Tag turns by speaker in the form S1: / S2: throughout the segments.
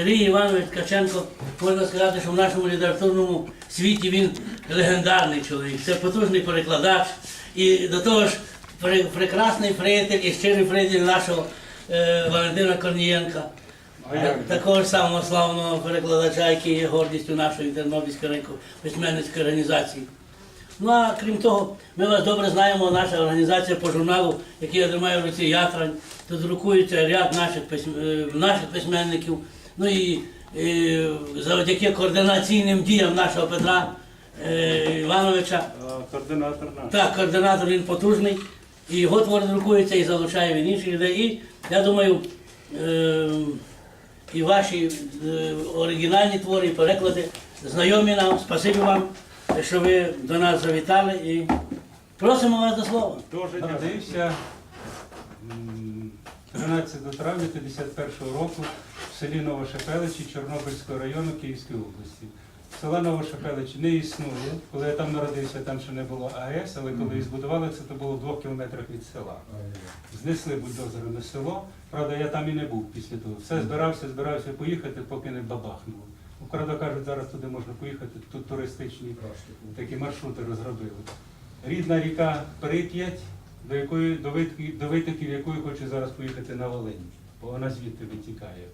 S1: Сергій Іванович Ткаченко, можна сказати, що в нашому літературному світі він легендарний чоловік. Це потужний перекладач і до того ж прекрасний приятель і щирий приятель нашого е, Валентина Корнієнка. Е, Такого ж самого славного перекладача, який є гордістю нашої Тернопільської письменницької організації. Ну а крім того, ми вас добре знаємо, наша організація по журналу, який я тримаю в руці Ятрань. Тут друкується ряд наших, письм... е, наших письменників. Ну і е, завдяки координаційним діям нашого Петра е, Івановича.
S2: Координатор наш.
S1: Так, координатор він потужний, і його твори друкуються, і залучає він інших людей. І я думаю, е, і ваші е, оригінальні твори, і переклади знайомі нам. Спасибі вам, що ви до нас завітали і просимо вас до слова.
S2: Дуже народився 13 травня 51 року селі Новошепеличі Чорнобильського району Київської області. Села Новошепеличі не існує. Коли я там народився, там ще не було АЕС, але коли її збудували, це то було в двох кілометрах від села. Знесли бульдозери на село. Правда, я там і не був після того. Все збирався, збирався поїхати, поки не бабахнуло. Ну, Правда, кажуть, зараз туди можна поїхати, тут туристичні такі маршрути розробили. Рідна ріка Прип'ять, до якої до витоків, якої хочу зараз поїхати на Волинь, бо вона звідти витікає.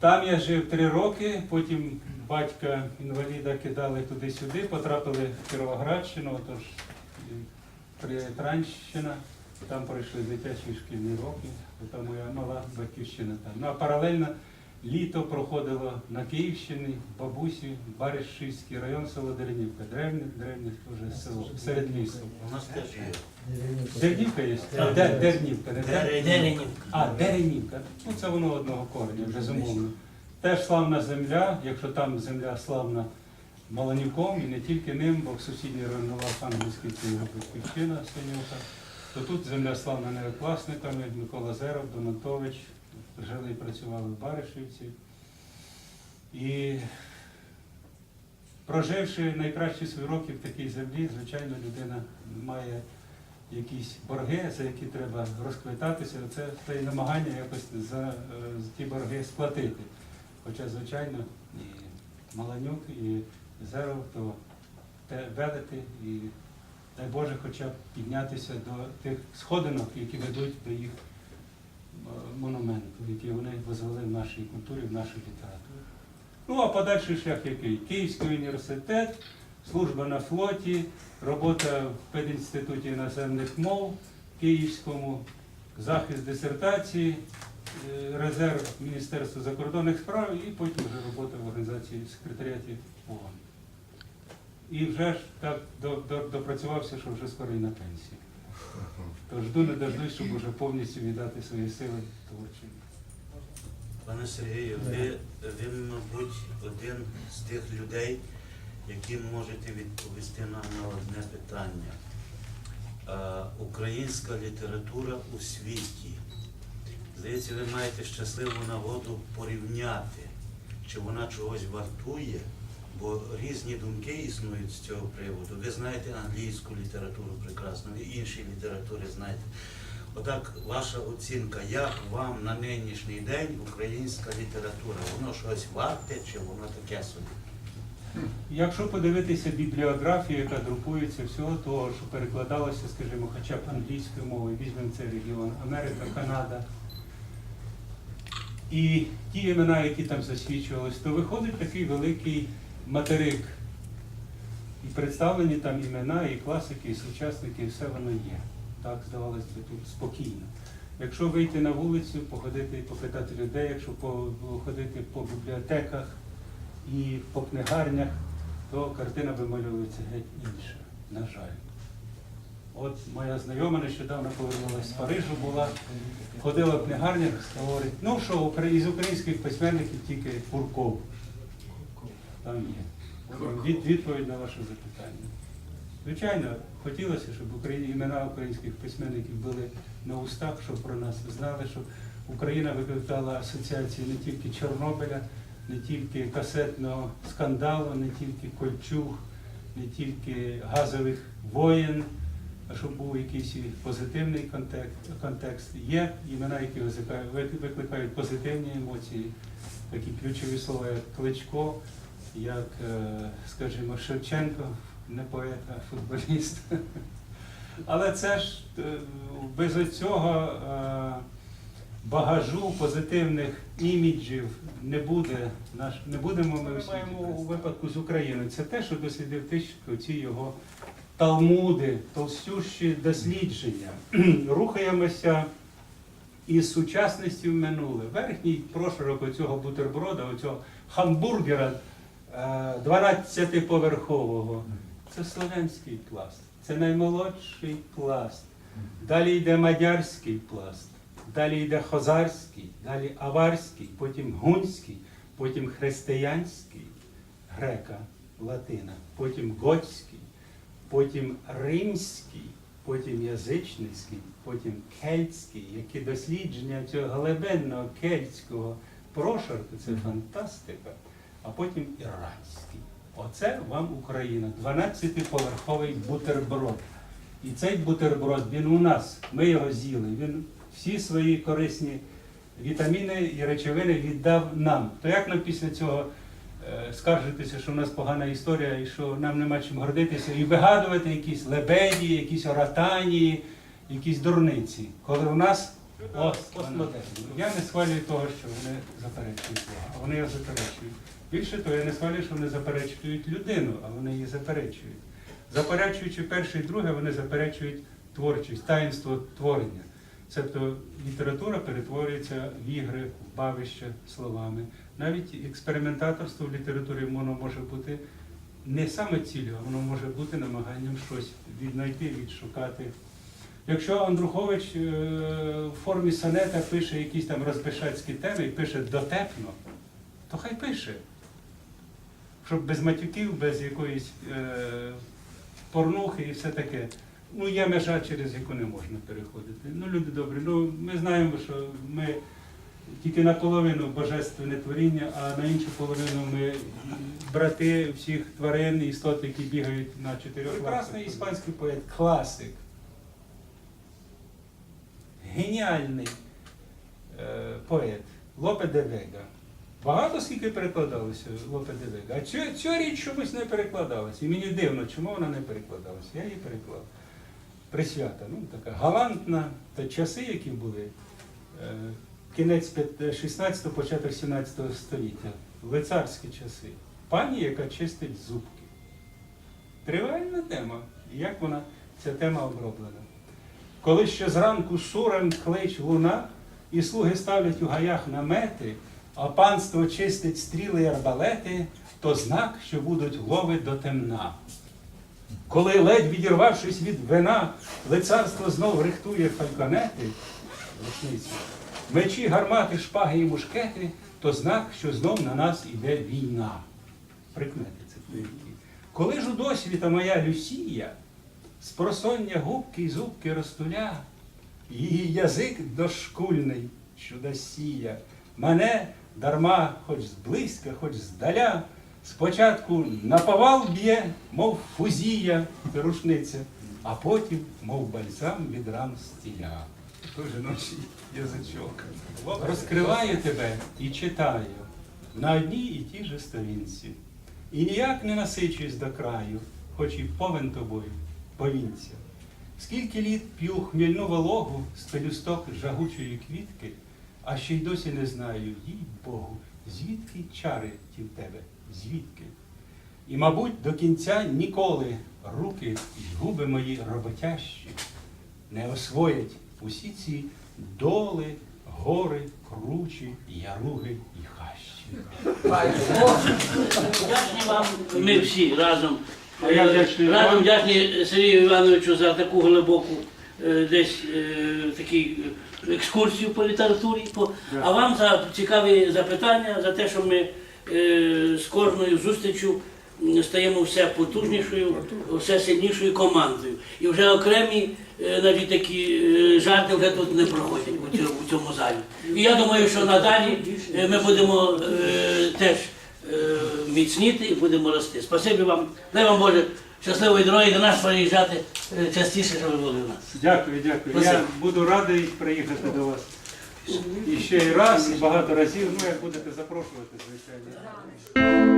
S2: Там я жив три роки, потім батька інваліда кидали туди-сюди, потрапили в Кіровоградщину, отож Транщина, там пройшли дитячі шкільні роки, там моя мала батьківщина там. Ну а паралельно літо проходило на Київщині, бабусі, Баришівський район, село Деренівка. Древнє, древнє вже село, серед містом.
S3: У нас теж є.
S2: Дернівка є? Дернівка, не Дер-
S1: Деренівка.
S2: А, Деренівка. Ну це воно одного кореня, безумовно. Теж славна земля, якщо там земля славна Маланюком, і не тільки ним, бо в сусідній район Архангельський це його батьківщина Синюка, то тут земля славна невикласниками, Микола Зеров, Донатович, жили і працювали в Баришівці. І проживши найкращі свої роки в такій землі, звичайно, людина має якісь борги, за які треба розквитатися. Це те намагання якось за, е, ті борги сплатити. Хоча, звичайно, і Маланюк, і Зеров, то велити, і дай Боже, хоча б піднятися до тих сходинок, які ведуть до їх монументу, які вони возвели в нашій культурі, в нашій літературі. Ну, а подальший шлях який? Київський університет, служба на флоті, робота в педінституті іноземних мов Київському, захист дисертації, е, резерв Міністерства закордонних справ і потім вже робота в організації секретаріаті ООН. І вже ж так до- до- допрацювався, що вже скоро і на пенсії. То жду не дождусь, щоб вже повністю віддати свої сили творчим.
S3: Пане Сергію, ви, ви, мабуть, один з тих людей, які можете відповісти нам на одне питання. Українська література у світі. Здається, ви маєте щасливу нагоду порівняти, чи вона чогось вартує, бо різні думки існують з цього приводу. Ви знаєте англійську літературу прекрасно, ви інші літератури знаєте. Отак, ваша оцінка, як вам на нинішній день українська література? Воно щось варте чи воно таке собі?
S2: Якщо подивитися бібліографію, яка друкується всього того, що перекладалося, скажімо, хоча б англійською мовою, візьмемо цей регіон, Америка, Канада, і ті імена, які там засвідчувались, то виходить такий великий материк. І представлені там імена, і класики, і сучасники, і все воно є. Так, здавалося б, тут спокійно. Якщо вийти на вулицю, походити і попитати людей, якщо походити по бібліотеках і по книгарнях, то картина вималюється геть інша, на жаль. От моя знайома нещодавно повернулася з Парижу, була, ходила в книгарнях, говорить, ну що, із українських письменників тільки Курков. Там є. Від, відповідь на ваше запитання. Звичайно, хотілося, щоб Україні, імена українських письменників були на устах, щоб про нас знали, щоб Україна викликала асоціації не тільки Чорнобиля, не тільки касетного скандалу, не тільки Кольчуг, не тільки газових воєн, а щоб був якийсь позитивний контекст. контекст. Є імена, які викликають- позитивні емоції. такі ключові слова, як Кличко, як, е, скажімо, Шевченко, не поет, а футболіст. Але це ж е, без цього е, багажу позитивних іміджів не буде. Наш, не будемо ми маємо у випадку з Україною. Це те, що дослідив Тищенко, ці його талмуди, толстющі дослідження. Рухаємося із сучасності в минуле. Верхній прошарок оцього бутерброда, оцього хамбургера 12-поверхового. Це слов'янський пласт. Це наймолодший пласт. Далі йде мадярський пласт, далі йде хозарський, далі аварський, потім гунський, потім християнський, грека, латина, потім готський, потім римський, потім язичницький, потім кельтський, які дослідження цього глибинного кельтського прошарку це фантастика, а потім іранський. Оце вам Україна, 12-поверховий бутерброд. І цей бутерброд, він у нас, ми його з'їли, він всі свої корисні вітаміни і речовини віддав нам. То як нам після цього е, скаржитися, що в нас погана історія і що нам нема чим гордитися, і вигадувати якісь лебеді, якісь оратанії, якісь дурниці, коли у нас ось постмодерн. Я не схвалюю того, що вони заперечують а вони його заперечують. Більше того, я не схвалюю, що вони заперечують людину, а вони її заперечують. Заперечуючи перше і друге, вони заперечують творчість, таїнство творення. Тобто література перетворюється в ігри, в бавище словами. Навіть експериментаторство в літературі воно може бути не саме ціллю, а воно може бути намаганням щось віднайти, відшукати. Якщо Андрухович е, в формі сонета пише якісь там розбишацькі теми і пише дотепно, то хай пише. Щоб без матюків, без якоїсь е, порнухи і все таке. Ну, є межа, через яку не можна переходити. Ну, люди добрі, ну ми знаємо, що ми тільки наполовину божественне творіння, а на іншу половину ми брати всіх тварин, істот, які бігають на чотирьох. Прекрасний іспанський поет, класик. Геніальний е, поет Лопе де Вега. Багато скільки перекладалося Лопе де А цю, цю річ чомусь не перекладалася. І мені дивно, чому вона не перекладалася. Я її переклав. Присвята. Ну, така галантна. Та часи, які були. е, Кінець 16-го, початок 17 століття. Лицарські часи. Пані, яка чистить зубки. Тривальна тема. Як вона, ця тема оброблена? Коли ще зранку сурем клич луна, і слуги ставлять у гаях намети, а панство чистить стріли й арбалети, то знак, що будуть лови до темна. Коли ледь відірвавшись від вина, лицарство знов рихтує фальконети, рушниці, мечі, гармати, шпаги і мушкети, то знак, що знов на нас іде війна. Прикмети цитують. Коли ж у досвіта моя Люсія, з просоння губки й зубки розтуля, її язик дошкульний чудосія, мене дарма хоч зблизька, хоч здаля, спочатку на повал б'є, мов фузія рушниця, а потім, мов бальзам від ран стіля. Той жіночий язичок. Розкриваю тебе і читаю на одній і тій же сторінці. І ніяк не насичуюсь до краю, хоч і повен тобою повінця. Скільки літ п'ю хмільну вологу з пелюсток жагучої квітки, а ще й досі не знаю, їй Богу, звідки чари ті в тебе, звідки? І, мабуть, до кінця ніколи руки й губи мої роботящі не освоять усі ці доли, гори, кручі, яруги і хащі.
S1: Вам ми всі разом.
S2: А я вдячний
S1: разом вдячні Сергію Івановичу за таку глибоку е, десь е, такий екскурсію по літературі. По... А вам за цікаві запитання, за те, що ми е, з кожною зустрічю стаємо все потужнішою, все сильнішою командою. І вже окремі е, навіть такі е, жарти вже тут не проходять у цьому, у цьому залі. І я думаю, що надалі е, ми будемо е, теж е, міцніти і будемо рости. Спасибі вам. Дай вам Боже щасливої дороги до нас приїжджати е, частіше, щоб були в нас.
S2: Дякую, дякую. Я буду радий приїхати до вас. І ще й раз, і багато разів, ну як будете запрошувати, звичайно.